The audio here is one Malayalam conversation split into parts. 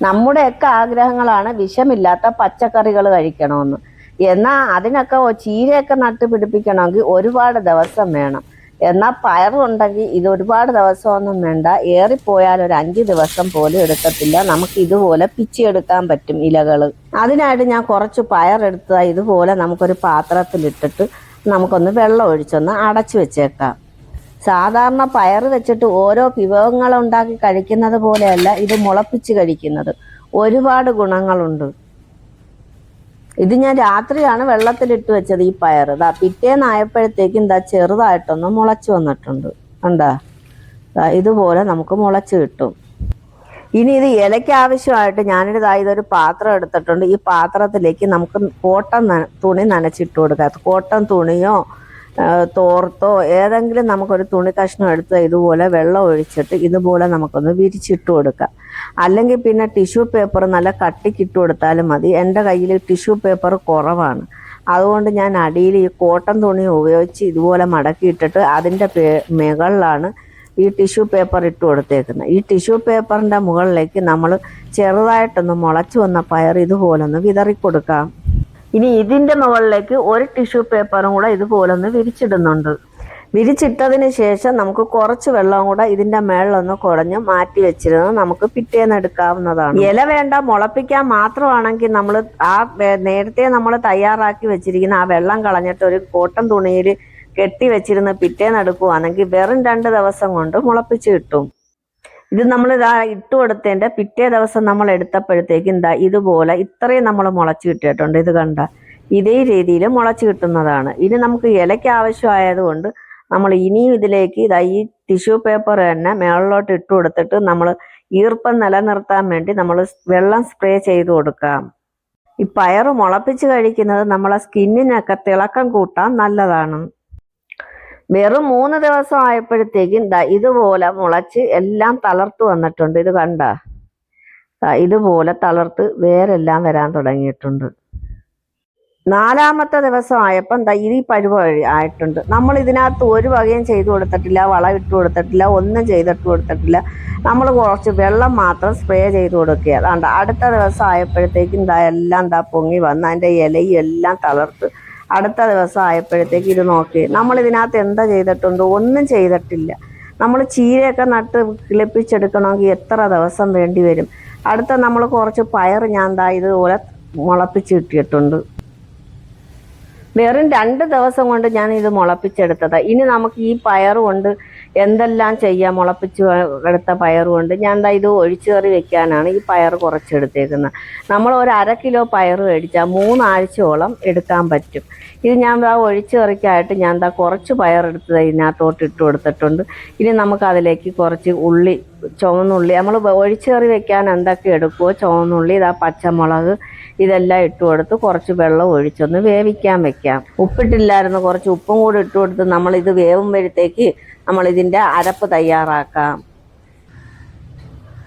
നമ്മുടെയൊക്കെ ആഗ്രഹങ്ങളാണ് വിഷമില്ലാത്ത പച്ചക്കറികൾ കഴിക്കണമെന്ന്. എന്നാൽ അതിനൊക്കെ ചീരയൊക്കെ നട്ട് പിടിപ്പിക്കണമെങ്കിൽ ഒരുപാട് ദിവസം വേണം. എന്നാൽ പയറുണ്ടെങ്കിൽ ഇത് ഒരുപാട് ദിവസമൊന്നും വേണ്ട. ഏറിപ്പോയാൽ ഒരു അഞ്ച് ദിവസം പോലും എടുക്കത്തില്ല. നമുക്ക് ഇതുപോലെ പിച്ചിയെടുക്കാൻ പറ്റും ഇലകൾ അതിനായിട്ട് ഞാൻ കുറച്ച് പയറെടുത്ത ഇതുപോലെ നമുക്കൊരു പാത്രത്തിലിട്ടിട്ട് നമുക്കൊന്ന് വെള്ളം ഒഴിച്ചൊന്ന് അടച്ചു വെച്ചേക്കാം. സാധാരണ പയർ വെച്ചിട്ട് ഓരോ വിഭവങ്ങൾ ഉണ്ടാക്കി കഴിക്കുന്നത് പോലെയല്ല ഇത് മുളപ്പിച്ച് കഴിക്കുന്നത്. ഒരുപാട് ഗുണങ്ങളുണ്ട്. ഇത് ഞാൻ രാത്രിയാണ് വെള്ളത്തിലിട്ട് വെച്ചത് ഈ പയർ ഇതാ പിറ്റേന്നായപ്പോഴത്തേക്കും ഇതാ ചെറുതായിട്ടൊന്ന് മുളച്ചു വന്നിട്ടുണ്ട്. കണ്ടാ? ഇതുപോലെ നമുക്ക് മുളച്ച് കിട്ടും. ഇനി ഇത് ഇലയ്ക്ക് ആവശ്യമായിട്ട് ഞാനിത് ഇതൊരു പാത്രം എടുത്തിട്ടുണ്ട്. ഈ പാത്രത്തിലേക്ക് നമുക്ക് കോട്ടൺ തുണി നനച്ചിട്ട് കൊടുക്കാം. കോട്ടൺ തുണിയോ തോർത്തോ ഏതെങ്കിലും നമുക്കൊരു തുണി കഷ്ണം എടുത്ത് ഇതുപോലെ വെള്ളം ഒഴിച്ചിട്ട് ഇതുപോലെ നമുക്കൊന്ന് വിരിച്ചിട്ട് കൊടുക്കാം. അല്ലെങ്കിൽ പിന്നെ ടിഷ്യൂ പേപ്പർ നല്ല കട്ടിക്കിട്ട് കൊടുത്താലും മതി. എന്റെ കയ്യിൽ ടിഷ്യൂ പേപ്പർ കുറവാണ്. അതുകൊണ്ട് ഞാൻ അടിയിൽ ഈ കോട്ടൺ തുണി ഉപയോഗിച്ച് ഇതുപോലെ മടക്കിയിട്ടിട്ട് അതിന്റെ പേ മുകളിലാണ് ഈ ടിഷ്യൂ പേപ്പർ ഇട്ട് കൊടുത്തേക്കുന്നത്. ഈ ടിഷ്യൂ പേപ്പറിന്റെ മുകളിലേക്ക് നമ്മൾ ചെറുതായിട്ടൊന്ന് മുളച്ചു വന്ന പയർ ഇതുപോലെ ഒന്ന് വിതറി കൊടുക്കാം ഇനി ഇതിന്റെ മുകളിലേക്ക് ഒരു ടിഷ്യൂ പേപ്പറും കൂടെ ഇതുപോലെ ഒന്ന് വിരിച്ചിടുന്നുണ്ട്. വിരിച്ചിട്ടതിന് ശേഷം നമുക്ക് കുറച്ച് വെള്ളം കൂടെ ഇതിന്റെ മേളിലൊന്ന് കുടഞ്ഞ് മാറ്റി വെച്ചിരുന്ന് നമുക്ക് പിറ്റേന്ന് എടുക്കാവുന്നതാണ്. ഇല വേണ്ട മുളപ്പിക്കാൻ മാത്രമാണെങ്കിൽ നമ്മൾ ആ നേരത്തെ നമ്മൾ തയ്യാറാക്കി വെച്ചിരിക്കുന്ന ആ വെള്ളം കളഞ്ഞിട്ട് ഒരു കോട്ടൺ തുണിയിൽ കെട്ടി വെച്ചിരുന്ന് പിറ്റേന്ന് എടുക്കുവാണെങ്കിൽ വെറും രണ്ട് ദിവസം കൊണ്ട് മുളപ്പിച്ച് കിട്ടും. ഇത് നമ്മൾ ഇതാ ഇട്ട് കൊടുത്തതിന്റെ പിറ്റേ ദിവസം നമ്മൾ എടുത്തപ്പോഴത്തേക്കും എന്താ ഇതുപോലെ ഇത്രയും നമ്മൾ മുളച്ച് കിട്ടിയിട്ടുണ്ട്. ഇത് കണ്ട ഇതേ രീതിയിൽ മുളച്ച് കിട്ടുന്നതാണ്. ഇനി നമുക്ക് ഇലയ്ക്ക് ആവശ്യമായതുകൊണ്ട് നമ്മൾ ഇനിയും ഇതിലേക്ക് ഇതാ ഈ ടിഷ്യൂ പേപ്പർ തന്നെ മേളിലോട്ട് ഇട്ട് കൊടുത്തിട്ട് നമ്മൾ ഈർപ്പം നിലനിർത്താൻ വേണ്ടി നമ്മൾ വെള്ളം സ്പ്രേ ചെയ്ത് കൊടുക്കാം. ഈ പയറ് മുളപ്പിച്ച് കഴിക്കുന്നത് നമ്മളെ സ്കിന്നിനൊക്കെ തിളക്കം കൂട്ടാൻ നല്ലതാണ്. വെറും മൂന്ന് ദിവസം ആയപ്പോഴത്തേക്കും ഇതുപോലെ മുളച്ച് എല്ലാം തളർത്ത് വന്നിട്ടുണ്ട്. ഇത് കണ്ട? ഇതുപോലെ തളർത്ത് വേരെല്ലാം വരാൻ തുടങ്ങിയിട്ടുണ്ട്. നാലാമത്തെ ദിവസം ആയപ്പം ദാ ഈ പഴുവ ആയിട്ടുണ്ട്. നമ്മൾ ഇതിനകത്ത് ഒരു വകയും ചെയ്തു കൊടുത്തിട്ടില്ല വളം ഇട്ട് കൊടുത്തിട്ടില്ല ഒന്നും ചെയ്തിട്ട് കൊടുത്തിട്ടില്ല. നമ്മൾ കുറച്ച് വെള്ളം മാത്രം സ്പ്രേ ചെയ്ത് കൊടുക്കുക. അതാണ്ട് അടുത്ത ദിവസം ആയപ്പോഴത്തേക്കും എന്താ എല്ലാം എന്താ പൊങ്ങി വന്ന് അതിന്റെ ഇലയും എല്ലാം തളർത്ത് അടുത്ത ദിവസം ആയപ്പോഴത്തേക്ക് ഇത് നോക്കി. നമ്മൾ ഇതിനകത്ത് എന്താ ചെയ്തിട്ടുണ്ട്? ഒന്നും ചെയ്തിട്ടില്ല. നമ്മൾ ചീരയൊക്കെ നട്ട് കിളിപ്പിച്ചെടുക്കണമെങ്കിൽ എത്ര ദിവസം വേണ്ടി വരും? അടുത്ത നമ്മൾ കുറച്ച് പയർ ഞാൻ ദാ ഇതുപോലെ മുളപ്പിച്ച് കിട്ടിയിട്ടുണ്ട്. വെറും രണ്ട് ദിവസം കൊണ്ട് ഞാൻ ഇത് മുളപ്പിച്ചെടുത്തതാണ് ഇനി നമുക്ക് ഈ പയർ കൊണ്ട് എന്തെല്ലാം ചെയ്യാം? മുളപ്പിച്ച് എടുത്ത പയറുകൊണ്ട് കൊണ്ട്. ഞാൻ എന്താ ഇത് ഒഴിച്ചു കറി വെക്കാനാണ് ഈ പയർ കുറച്ചെടുത്തേക്കുന്നത്. നമ്മൾ ഒരു അര കിലോ പയർ മേടിച്ചാൽ മൂന്നാഴ്ചയോളം എടുക്കാൻ പറ്റും. ഇത് ഞാൻ ദാ ഒഴിച്ചു കറിക്കായിട്ട് ഞാൻ എന്താ കുറച്ച് പയറെടുത്ത് എടുത്തത് ഇതിനകത്തോട്ട് ഇട്ട് കൊടുത്തിട്ടുണ്ട്. ഇനി നമുക്ക് അതിലേക്ക് കുറച്ച് ഉള്ളി ചുവന്നുള്ളി നമ്മൾ ഒഴിച്ചു കറി വെക്കാൻ എന്തൊക്കെ എടുക്കുമോ ചുവന്നുള്ളി ഇതാ പച്ചമുളക് ഇതെല്ലാം ഇട്ട് കൊടുത്ത് കുറച്ച് വെള്ളം ഒഴിച്ചൊന്ന് വേവിക്കാൻ വെക്കാം. ഉപ്പിട്ടില്ലായിരുന്നു കുറച്ച് ഉപ്പും കൂടി ഇട്ട് കൊടുത്ത് നമ്മൾ ഇത് വേവുമ്പോഴത്തേക്ക് നമ്മൾ ഇതിന്റെ അരപ്പ് തയ്യാറാക്കാം.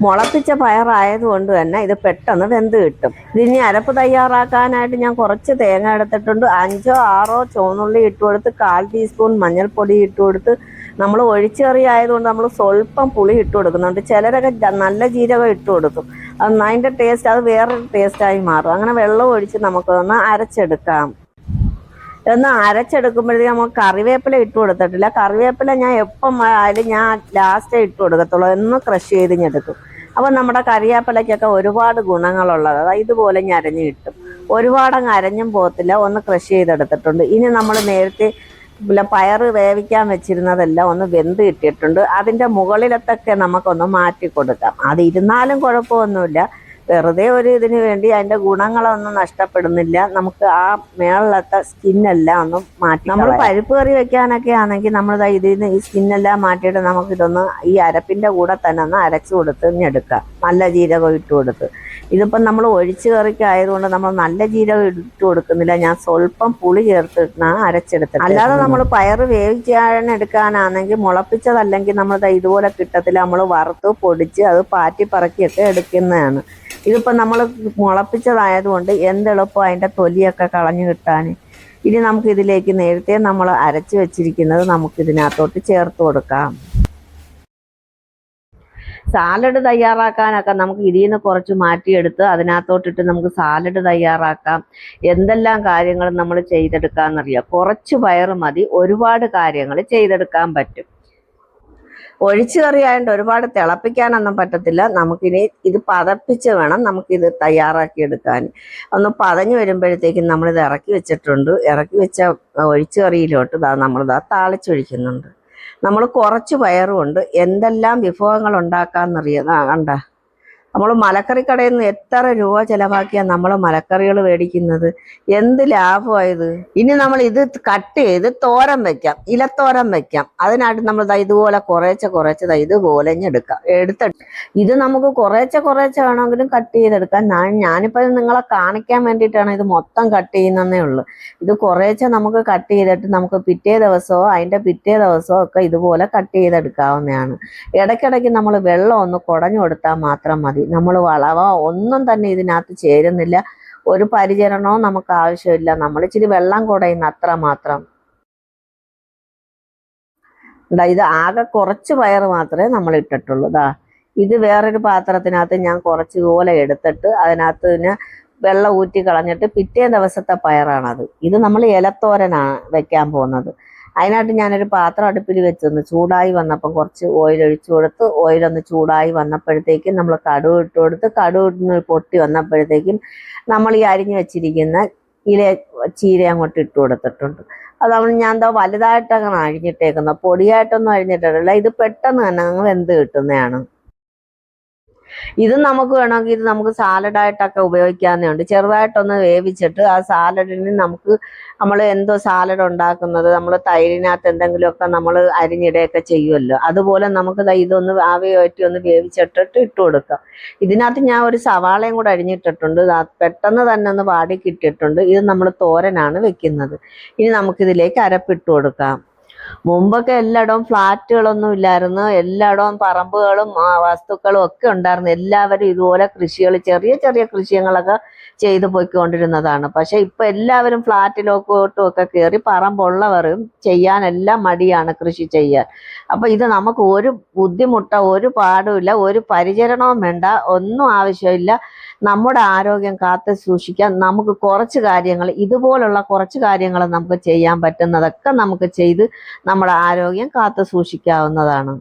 മുളപ്പിച്ച പയറായതുകൊണ്ട് തന്നെ ഇത് പെട്ടെന്ന് വെന്ത് കിട്ടും. ഇതിനി അരപ്പ് തയ്യാറാക്കാനായിട്ട് ഞാൻ കുറച്ച് തേങ്ങ എടുത്തിട്ടുണ്ട്. അഞ്ചോ ആറോ ചുവന്നുള്ളി ഇട്ട് കൊടുത്ത് കാൽ ടീസ്പൂൺ മഞ്ഞൾപ്പൊടി ഇട്ട് കൊടുത്ത് നമ്മൾ ഒഴിച്ചെറി ആയതുകൊണ്ട് നമ്മൾ സ്വല്പം പുളി ഇട്ട് കൊടുക്കുന്നുണ്ട്. ചിലരൊക്കെ നല്ല ജീരകം ഇട്ട് കൊടുക്കും. അത് അതിന്റെ ടേസ്റ്റ് അത് വേറൊരു ടേസ്റ്റായി മാറും. അങ്ങനെ വെള്ളം ഒഴിച്ച് നമുക്കൊന്ന് അരച്ചെടുക്കാം. ഒന്ന് അരച്ചെടുക്കുമ്പോഴത്തേക്ക് നമ്മൾ കറിവേപ്പില ഇട്ട് കൊടുത്തിട്ടില്ല. കറിവേപ്പില ഞാൻ എപ്പം ആയാലും ഞാൻ ലാസ്റ്റേ ഇട്ട് കൊടുക്കത്തുള്ളൂ. എന്ന് ക്രഷ് ചെയ്ത് ഞെടുക്കും എടുക്കും. അപ്പം നമ്മുടെ കറിവേപ്പിലയ്ക്കൊക്കെ ഒരുപാട് ഗുണങ്ങളുള്ളത്. അതായത് ഇതുപോലെ ഞരഞ്ഞ് കിട്ടും. ഒരുപാട് അങ്ങ് അരഞ്ഞും പോകത്തില്ല. ഒന്ന് ക്രഷ് ചെയ്തെടുത്തിട്ടുണ്ട്. ഇനി നമ്മൾ നേരത്തെ ഇല്ല പയറ് വേവിക്കാൻ വെച്ചിരുന്നതെല്ലാം ഒന്ന് വെന്ത് കിട്ടിയിട്ടുണ്ട്. അതിന്റെ മുകളിലത്തൊക്കെ നമുക്കൊന്ന് മാറ്റി കൊടുക്കാം. അത് ഇരുന്നാലും കുഴപ്പമൊന്നുമില്ല. വെറുതെ ഒരു ഇതിന് വേണ്ടി അതിന്റെ ഗുണങ്ങളൊന്നും നഷ്ടപ്പെടുന്നില്ല. നമുക്ക് ആ മേളിലത്തെ സ്കിന്നെല്ലാം ഒന്ന് മാറ്റി നമ്മൾ പരിപ്പ് കറി വെക്കാനൊക്കെ ആണെങ്കിൽ നമ്മൾ ഇതിൽ നിന്ന് ഈ സ്കിന്നെല്ലാം മാറ്റിയിട്ട് നമുക്കിതൊന്ന് ഈ അരപ്പിന്റെ കൂടെ തന്നെ ഒന്ന് അരച്ചു കൊടുത്ത് എടുക്കാം. നല്ല ജീരകം ഇട്ട് കൊടുത്ത്. ഇതിപ്പം നമ്മൾ ഒഴിച്ചു കറിക്കായതുകൊണ്ട് നമ്മൾ നല്ല ജീരകം ഇട്ട് കൊടുക്കുന്നില്ല. ഞാൻ സ്വല്പം പുളി ചേർത്തിട്ടാണ് അരച്ചെടുത്തത്. അല്ലാതെ നമ്മൾ പയറ് വേവിച്ചാണ് എടുക്കാനാണെങ്കിൽ മുളപ്പിച്ചതല്ലെങ്കിൽ നമ്മൾ ഇതുപോലെ കിട്ടത്തില്ല. നമ്മൾ വറുത്ത് പൊടിച്ച് അത് പാറ്റി പറക്കിയൊക്കെ എടുക്കുന്നതാണ്. ഇതിപ്പം നമ്മൾ മുളപ്പിച്ചതായതുകൊണ്ട് എന്തെളുപ്പം അതിന്റെ തൊലിയൊക്കെ കളഞ്ഞു കിട്ടാൻ. ഇനി നമുക്കിതിലേക്ക് നേരത്തെ നമ്മൾ അരച്ച് വെച്ചിരിക്കുന്നത് നമുക്കിതിനകത്തോട്ട് ചേർത്ത് കൊടുക്കാം. സാലഡ് തയ്യാറാക്കാനൊക്കെ നമുക്ക് ഇതിൽ നിന്ന് കുറച്ച് മാറ്റിയെടുത്ത് അതിനകത്തോട്ടിട്ട് നമുക്ക് സാലഡ് തയ്യാറാക്കാം. എന്തെല്ലാം കാര്യങ്ങൾ നമ്മൾ ചെയ്തെടുക്കാമെന്നറിയാം. കുറച്ച് വയർ മതി. ഒരുപാട് കാര്യങ്ങൾ ചെയ്തെടുക്കാൻ പറ്റും. ഒഴിച്ചു കറിയായതുകൊണ്ട് ഒരുപാട് തിളപ്പിക്കാനൊന്നും പറ്റത്തില്ല. നമുക്കിനി ഇത് പതപ്പിച്ച് വേണം നമുക്കിത് തയ്യാറാക്കിയെടുക്കാൻ ഒന്ന് പതഞ്ഞു വരുമ്പോഴത്തേക്കും നമ്മളിത് ഇറക്കി വെച്ചിട്ടുണ്ട്. ഇറക്കി വെച്ച ഒഴിച്ചു കറിയിലോട്ട് നമ്മളിതാ താളിച്ചൊഴിക്കുന്നുണ്ട്. നമ്മൾ കുറച്ച് പയറുമുണ്ട് എന്തെല്ലാം വിഭവങ്ങൾ ഉണ്ടാക്കാമെന്നറിയാം കണ്ട? നമ്മൾ മലക്കറി കടയിൽ നിന്ന് എത്ര രൂപ ചെലവാക്കിയാ നമ്മൾ മലക്കറികൾ മേടിക്കുന്നത്? എന്ത് ലാഭമായത് ഇനി നമ്മൾ ഇത് കട്ട് ചെയ്ത് തോരൻ വെക്കാം ഇലത്തോരൻ വെക്കാം. അതിനായിട്ട് നമ്മൾ ഇതുപോലെ കുറേച്ച കുറേച്ച ഇതുപോലെ എടുക്കാം. എടുത്തിട്ട് ഇത് നമുക്ക് കുറേച്ച കുറേച്ച വേണമെങ്കിലും കട്ട് ചെയ്തെടുക്കാം. ഞാൻ ഞാനിപ്പോൾ നിങ്ങളെ കാണിക്കാൻ വേണ്ടിയിട്ടാണ് ഇത് മൊത്തം കട്ട് ചെയ്യുന്നതേ ഉള്ളൂ. ഇത് കുറേച്ച നമുക്ക് കട്ട് ചെയ്തിട്ട് നമുക്ക് പിറ്റേ ദിവസമോ അതിന്റെ പിറ്റേ ദിവസമോ ഒക്കെ ഇതുപോലെ കട്ട് ചെയ്തെടുക്കാവുന്നതാണ്. ഇടയ്ക്കിടയ്ക്ക് നമ്മൾ വെള്ളം ഒന്ന് കുടഞ്ഞു കൊടുത്താൽ മാത്രം മതി. നമ്മൾ വളവോ ഒന്നും തന്നെ ഇതിനകത്ത് ചേരുന്നില്ല. ഒരു പരിചരണവും നമുക്ക് ആവശ്യമില്ല. നമ്മൾ ഇച്ചിരി വെള്ളം കുടയുന്ന അത്ര മാത്രം. ഇത് ആകെ കുറച്ച് പയർ മാത്രമേ നമ്മൾ ഇട്ടിട്ടുള്ളൂ. ഇതാ ഇത് വേറൊരു പാത്രത്തിനകത്ത് ഞാൻ കുറച്ച് പോലെ എടുത്തിട്ട് അതിനകത്ത് പിന്നെ വെള്ളം ഊറ്റി കളഞ്ഞിട്ട് പിറ്റേ ദിവസത്തെ പയറാണത്. ഇത് നമ്മൾ ഇലത്തോരനാണ് വെക്കാൻ പോകുന്നത്. അതിനായിട്ട് ഞാനൊരു പാത്രം അടുപ്പിൽ വെച്ചൊന്ന് ചൂടായി വന്നപ്പം കുറച്ച് ഓയിൽ ഒഴിച്ചു കൊടുത്ത് ഓയിലൊന്ന് ചൂടായി വന്നപ്പോഴത്തേക്കും നമ്മൾ കടുക് ഇട്ട് കൊടുത്ത് ഇട്ട് പൊട്ടി വന്നപ്പോഴത്തേക്കും നമ്മൾ ഈ അരിഞ്ഞു വെച്ചിരിക്കുന്ന ഇല ചീര അങ്ങോട്ട് ഇട്ട് കൊടുത്തിട്ടുണ്ട്. അതാണ് ഞാൻ എന്താ വലുതായിട്ടങ്ങനെ അഴിഞ്ഞിട്ടേക്കുന്നത് പൊടിയായിട്ടൊന്നും അഴിഞ്ഞിട്ടില്ല ഇത് പെട്ടെന്ന് തന്നെ അങ്ങ് വെന്ത് കിട്ടുന്നതാണ്. ഇത് നമുക്ക് വേണമെങ്കിൽ ഇത് നമുക്ക് സാലഡായിട്ടൊക്കെ ഉപയോഗിക്കാവുന്നേ ഉണ്ട്. ചെറുതായിട്ടൊന്ന് വേവിച്ചിട്ട് ആ സാലഡിന് നമുക്ക് നമ്മൾ എന്തോ സാലഡ് ഉണ്ടാക്കുന്നത് നമ്മൾ തൈരിനകത്ത് എന്തെങ്കിലുമൊക്കെ നമ്മൾ അരിഞ്ഞിടയൊക്കെ ചെയ്യുമല്ലോ. അതുപോലെ നമുക്ക് ഇതൊന്ന് ആവി ഒന്ന് വേവിച്ചിട്ടിട്ട് ഇട്ട് കൊടുക്കാം. ഇതിനകത്ത് ഞാൻ ഒരു സവാളയും കൂടെ അരിഞ്ഞിട്ടിട്ടുണ്ട്. പെട്ടെന്ന് തന്നെ ഒന്ന് വാടി കിട്ടിയിട്ടുണ്ട്. ഇത് നമ്മൾ തോരനാണ് വെക്കുന്നത്. ഇനി നമുക്കിതിലേക്ക് അരപ്പിട്ട് കൊടുക്കാം. മുമ്പൊക്കെ എല്ലായിടവും ഫ്ലാറ്റുകളൊന്നും ഇല്ലായിരുന്നു. എല്ലായിടവും പറമ്പുകളും വസ്തുക്കളും ഒക്കെ ഉണ്ടായിരുന്നു. എല്ലാവരും ഇതുപോലെ കൃഷികൾ ചെറിയ ചെറിയ കൃഷികളൊക്കെ ചെയ്തു പോയിക്കൊണ്ടിരുന്നതാണ്. പക്ഷെ ഇപ്പൊ എല്ലാവരും ഫ്ലാറ്റിലോട്ടും ഒക്കെ കയറി പറമ്പുള്ളവരും ചെയ്യാനെല്ലാം മടിയാണ് കൃഷി ചെയ്യാൻ. അപ്പൊ ഇത് നമുക്ക് ഒരു ബുദ്ധിമുട്ടോ ഒരു പാടുമില്ല. ഒരു പരിചരണവും വേണ്ട. ഒന്നും ആവശ്യമില്ല. നമ്മുടെ ആരോഗ്യം കാത്തു സൂക്ഷിക്കാൻ നമുക്ക് കുറച്ച് കാര്യങ്ങൾ ഇതുപോലുള്ള കുറച്ച് കാര്യങ്ങൾ നമുക്ക് ചെയ്യാൻ പറ്റുന്നതൊക്കെ നമുക്ക് ചെയ്ത് നമ്മുടെ ആരോഗ്യം കാത്തു സൂക്ഷിക്കാവുന്നതാണ്.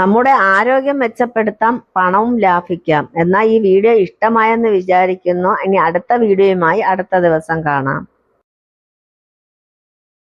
നമ്മുടെ ആരോഗ്യം മെച്ചപ്പെടുത്താം പണവും ലാഭിക്കാം. എന്നാൽ ഈ വീഡിയോ ഇഷ്ടമായെന്ന് വിചാരിക്കുന്നു. ഇനി അടുത്ത വീഡിയോയുമായി അടുത്ത ദിവസം കാണാം.